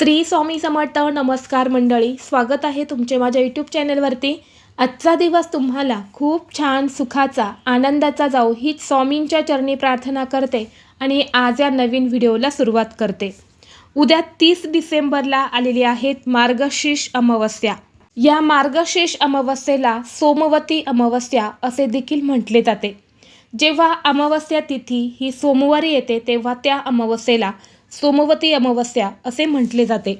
श्री स्वामी समर्थ नमस्कार मंडळी स्वागत आहे तुमचे माझ्या यूट्यूब चॅनलवरती आजचा दिवस तुम्हाला खूप छान सुखाचा आनंदाचा जाऊ हीच स्वामींच्या चरणी प्रार्थना करते आणि आज या नवीन व्हिडिओला सुरुवात करते. उद्या तीस डिसेंबरला आलेली आहेत मार्गशीर्ष अमावस्या. या मार्गशीर्ष अमावस्येला सोमवती अमावस्या असे देखील म्हटले जाते. जेव्हा अमावस्या तिथी ही सोमवारी येते तेव्हा त्या अमावस्येला सोमवती अमावस्या असे म्हटले जाते.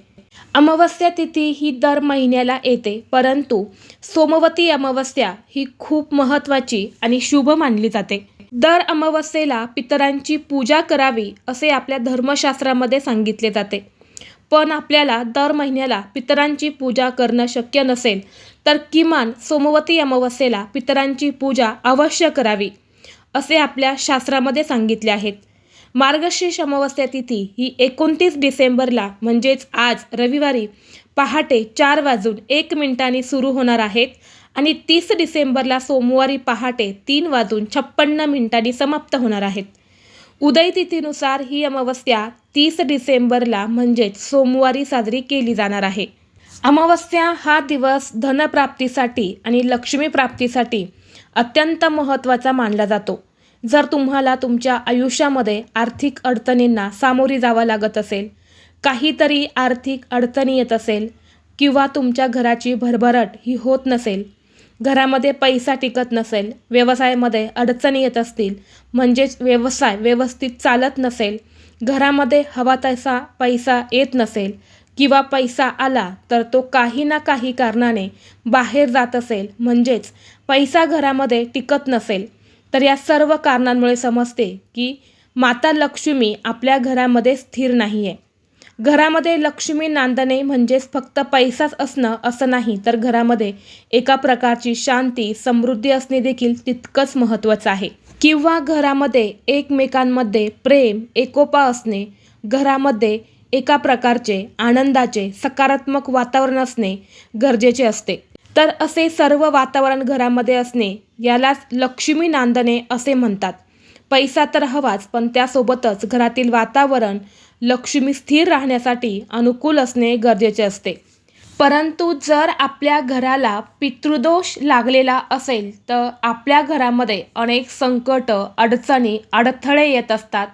अमावस्या तिथी ही दर महिन्याला येते परंतु सोमवती अमावस्या ही खूप महत्त्वाची आणि शुभ मानली जाते. दर अमावस्येला पितरांची पूजा करावी असे आपल्या धर्मशास्त्रामध्ये सांगितले जाते. पण आपल्याला दर महिन्याला पितरांची पूजा करणं शक्य नसेल तर किमान सोमवती अमावस्येला पितरांची पूजा अवश्य करावी असे आपल्या शास्त्रामध्ये सांगितले आहेत. मार्गशीर्ष अमावस्या तिथी ही एकोणतीस डिसेंबरला म्हणजेच आज रविवारी पहाटे चार वाजून एक मिनिटांनी सुरू होणार आहेत आणि तीस डिसेंबरला सोमवारी पहाटे तीन वाजून छप्पन्न मिनिटांनी समाप्त होणार आहेत. उदय तिथीनुसार ही अमावस्या तीस डिसेंबरला म्हणजेच सोमवारी साजरी केली जाणार आहे. अमावस्या हा दिवस धनप्राप्तीसाठी आणि लक्ष्मीप्राप्तीसाठी अत्यंत महत्त्वाचा मानला जातो. जर तुम्हाला तुमच्या आयुष्यामध्ये आर्थिक अडचणींना सामोरी जावं लागत असेल काहीतरी आर्थिक अडचणी येत असेल किंवा तुमच्या घराची भरभराट ही होत नसेल घरामध्ये पैसा टिकत नसेल व्यवसायामध्ये अडचणी येत असतील म्हणजेच व्यवसाय व्यवस्थित चालत नसेल घरामध्ये हवा तसा पैसा येत नसेल किंवा पैसा आला तर तो काही ना काही कारणाने बाहेर जात असेल म्हणजेच पैसा घरामध्ये टिकत नसेल तर या सर्व कारणांमुळे समजते की माता लक्ष्मी आपल्या घरामध्ये स्थिर नाही आहे घरामध्ये लक्ष्मी नांदणे म्हणजेच फक्त पैसाच असणं असं नाही तर घरामध्ये एका प्रकारची शांती समृद्धी असणे देखील तितकंच महत्त्वाचं आहे. किंवा घरामध्ये एकमेकांमध्ये प्रेम एकोपा असणे घरामध्ये एका प्रकारचे आनंदाचे सकारात्मक वातावरण असणे गरजेचे असते. तर असे सर्व वातावरण घरामध्ये असणे यालाच लक्ष्मी नांदणे असे म्हणतात. पैसा तर हवाच पण त्यासोबतच घरातील वातावरण लक्ष्मी स्थिर राहण्यासाठी अनुकूल असणे गरजेचे असते. परंतु जर आपल्या घराला पितृदोष लागलेला असेल तर आपल्या घरामध्ये अनेक संकट अडचणी अडथळे येत असतात.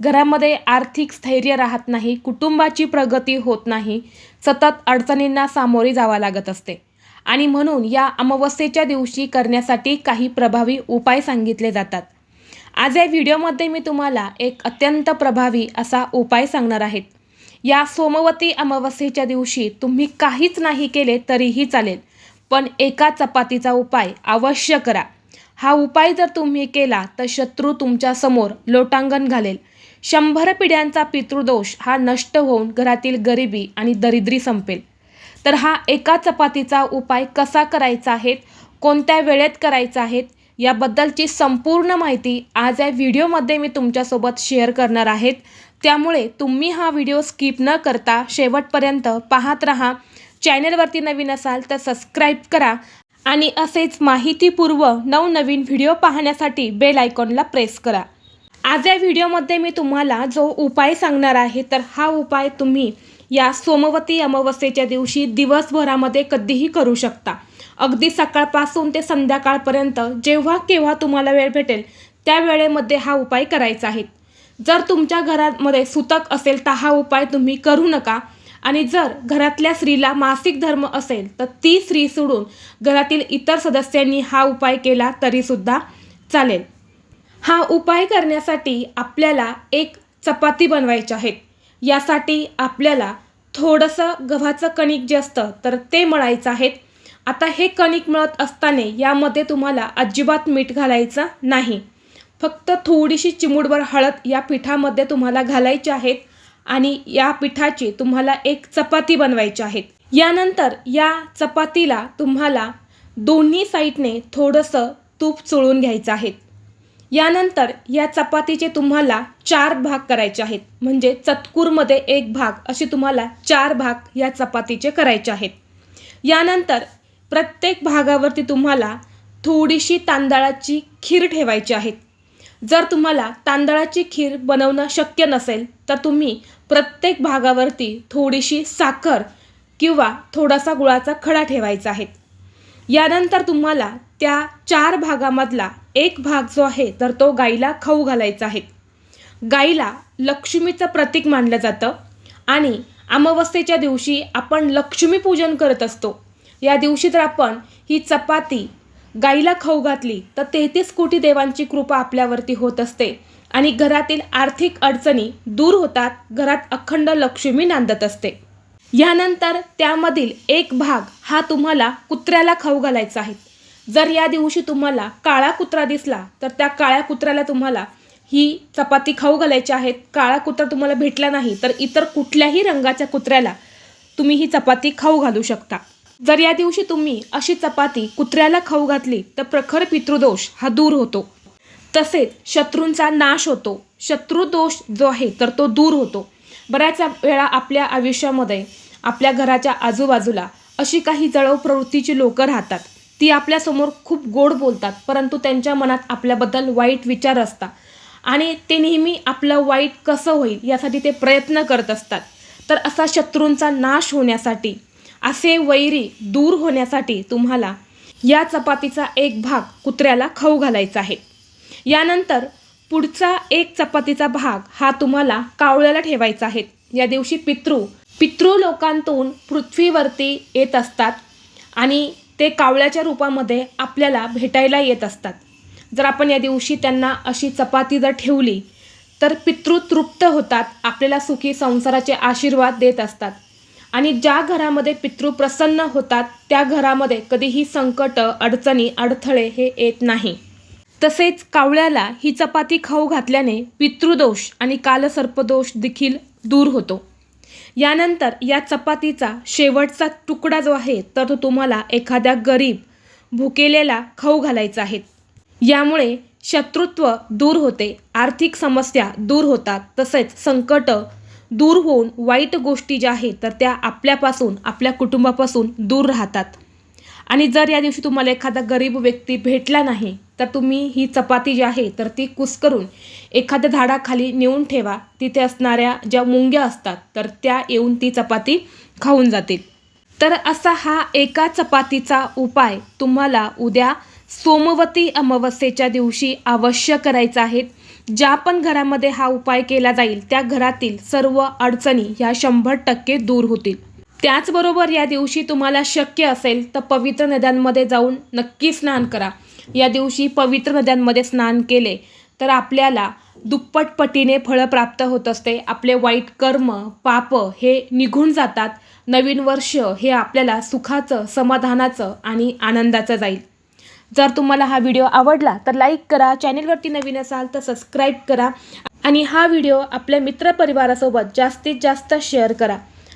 घरामध्ये आर्थिक स्थैर्य राहत नाही कुटुंबाची प्रगती होत नाही सतत अडचणींना सामोरे जावं लागत असते. आणि म्हणून या अमावस्येच्या दिवशी करण्यासाठी काही प्रभावी उपाय सांगितले जातात. आज या व्हिडिओमध्ये मी तुम्हाला एक अत्यंत प्रभावी असा उपाय सांगणार आहेत या सोमवती अमावस्येच्या दिवशी तुम्ही काहीच नाही केले तरीही चालेल पण एका चपातीचा उपाय अवश्य करा. हा उपाय जर तुम्ही केला तर शत्रू तुमच्यासमोर लोटांगण घालेल. शंभर पिढ्यांचा पितृदोष हा नष्ट होऊन घरातील गरिबी आणि दरिद्री संपेल. तर हा एका चपातीचा उपाय कसा करायचा आहे कोणत्या वेळेत करायचा आहे याबद्दलची संपूर्ण माहिती आज या व्हिडिओमध्ये मी तुमच्यासोबत शेअर करणार आहेत. त्यामुळे तुम्ही हा व्हिडिओ स्किप न करता शेवटपर्यंत पाहत राहा. चॅनलवरती नवीन असाल तर सबस्क्राईब करा आणि असेच माहितीपूर्व नवनवीन व्हिडिओ पाहण्यासाठी बेल आयकॉनला प्रेस करा. आज या व्हिडिओमध्ये मी तुम्हाला जो उपाय सांगणार आहे तर हा उपाय तुम्ही या सोमवती अमावस्येच्या दिवशी दिवसभरामध्ये कधीही करू शकता. अगदी सकाळपासून ते संध्याकाळपर्यंत जेव्हा केव्हा तुम्हाला वेळ भेटेल त्या वेळेमध्ये हा उपाय करायचा आहे. जर तुमच्या घरामध्ये सुतक असेल तर हा उपाय तुम्ही करू नका. आणि जर घरातल्या स्त्रीला मासिक धर्म असेल तर ती स्त्री सोडून घरातील इतर सदस्यांनी हा उपाय केला तरीसुद्धा चालेल. हा उपाय करण्यासाठी आपल्याला एक चपाती बनवायची आहेत. यासाठी आपल्याला थोडंसं गव्हाचं कणिक जे असतं तर ते मळायचं आहेत आता हे कणिक मळत असताना यामध्ये तुम्हाला अजिबात मीठ घालायचं नाही. फक्त थोडीशी चिमूडभर हळद या पिठामध्ये तुम्हाला घालायची आहेत आणि या पिठाची तुम्हाला एक चपाती बनवायची आहेत यानंतर या चपातीला तुम्हाला दोन्ही साईडने थोडंसं तूप चोळून घ्यायचं आहे. यानंतर या चपातीचे तुम्हाला चार भाग करायचे आहेत. म्हणजे चतकूरमध्ये एक भाग असे तुम्हाला चार भाग या चपातीचे करायचे आहेत. यानंतर प्रत्येक भागावरती तुम्हाला थोडीशी तांदळाची खीर ठेवायची आहे. जर तुम्हाला तांदळाची खीर बनवणं शक्य नसेल तर तुम्ही प्रत्येक भागावरती थोडीशी साखर किंवा थोडासा गुळाचा खडा ठेवायचा आहे. यानंतर तुम्हाला त्या चार भागामधला एक भाग जो आहे तर तो गाईला खाऊ घालायचा आहे. गाईला लक्ष्मीचं प्रतीक मानलं जातं आणि अमावस्येच्या दिवशी आपण लक्ष्मीपूजन करत असतो. या दिवशी जर आपण ही चपाती गाईला खाऊ घातली तर तेहतीस कोटी देवांची कृपा आपल्यावरती होत असते आणि घरातील आर्थिक अडचणी दूर होतात घरात अखंड लक्ष्मी नांदत असते. यानंतर त्यामधील एक भाग हा तुम्हाला कुत्र्याला खाऊ घालायचा आहे. जर या दिवशी तुम्हाला काळा कुत्रा दिसला तर त्या काळ्या कुत्र्याला तुम्हाला ही चपाती खाऊ घालायची आहेत. काळा कुत्रा तुम्हाला भेटला नाही तर इतर कुठल्याही रंगाच्या कुत्र्याला तुम्ही ही चपाती खाऊ घालू शकता. जर या दिवशी तुम्ही अशी चपाती कुत्र्याला खाऊ घातली तर प्रखर पितृदोष हा दूर होतो. तसेच शत्रूंचा नाश होतो. शत्रुदोष जो आहे तर तो दूर होतो. बऱ्याच वेळा आपल्या आयुष्यामध्ये आपल्या घराच्या आजूबाजूला अशी काही जळव प्रवृत्तीची लोकं राहतात. ती आपल्यासमोर खूप गोड बोलतात परंतु त्यांच्या मनात आपल्याबद्दल वाईट विचार असतात. आणि ते नेहमी आपलं वाईट कसं होईल यासाठी ते प्रयत्न करत असतात. तर असा शत्रूंचा नाश होण्यासाठी असे वैरी दूर होण्यासाठी तुम्हाला या चपातीचा एक भाग कुत्र्याला खाऊ घालायचा आहे. यानंतर पुढचा एक चपातीचा भाग हा तुम्हाला कावळ्याला ठेवायचा आहे. या दिवशी पितृ पितृ लोकांतून पृथ्वीवरती येत असतात आणि ते कावळ्याच्या रूपामध्ये आपल्याला भेटायला येत असतात. जर आपण या दिवशी त्यांना अशी चपाती जर ठेवली तर पितृ तृप्त होतात आपल्याला सुखी संसाराचे आशीर्वाद देत असतात. आणि ज्या घरामध्ये पितृ प्रसन्न होतात त्या घरामध्ये कधीही संकट अडचणी अडथळे हे येत नाही. तसेच कावळ्याला ही चपाती खाऊ घातल्याने पितृदोष आणि कालसर्पदोष देखील दूर होतो. यानंतर या चपातीचा शेवटचा तुकडा जो आहे तर तो तुम्हाला एखाद्या गरीब भुकेलेला खाऊ घालायचा आहे. यामुळे शत्रुत्व दूर होते आर्थिक समस्या दूर होतात तसेच संकट दूर होऊन वाईट गोष्टी ज्या आहेत तर त्या आपल्यापासून आपल्या कुटुंबापासून दूर राहतात. आणि जर या दिवशी तुम्हाला एखादा गरीब व्यक्ती भेटला नाही तर तुम्ही ही चपाती जी आहे तर ती कुस्करून एखाद्या झाडाखाली नेऊन ठेवा. तिथे असणाऱ्या ज्या मुंग्या असतात तर त्या येऊन ती चपाती खाऊन जातील. तर असा हा एका चपातीचा उपाय तुम्हाला उद्या सोमवती अमावस्येच्या दिवशी अवश्य करायचा आहे. ज्या पण घरामध्ये हा उपाय केला जाईल त्या घरातील सर्व अडचणी ह्या शंभर टक्के दूर होतील. त्याचबरोबर या दिवशी तुम्हाला शक्य असेल तर पवित्र नद्यांमध्ये जाऊन नक्की स्नान करा. या दिवशी पवित्र नद्यांमध्ये स्नान केले तर आपल्याला दुप्पट पटीने फळं प्राप्त होत असते. आपले वाईट कर्म पाप हे निघून जातात. नवीन वर्ष हे आपल्याला सुखाचं समाधानाचं आणि आनंदाचं जाईल. जर तुम्हाला हा व्हिडिओ आवडला तर लाईक करा चॅनेलवरती नवीन असाल तर सबस्क्राईब करा आणि हा व्हिडिओ आपल्या मित्रपरिवारासोबत जास्तीत जास्त शेअर करा.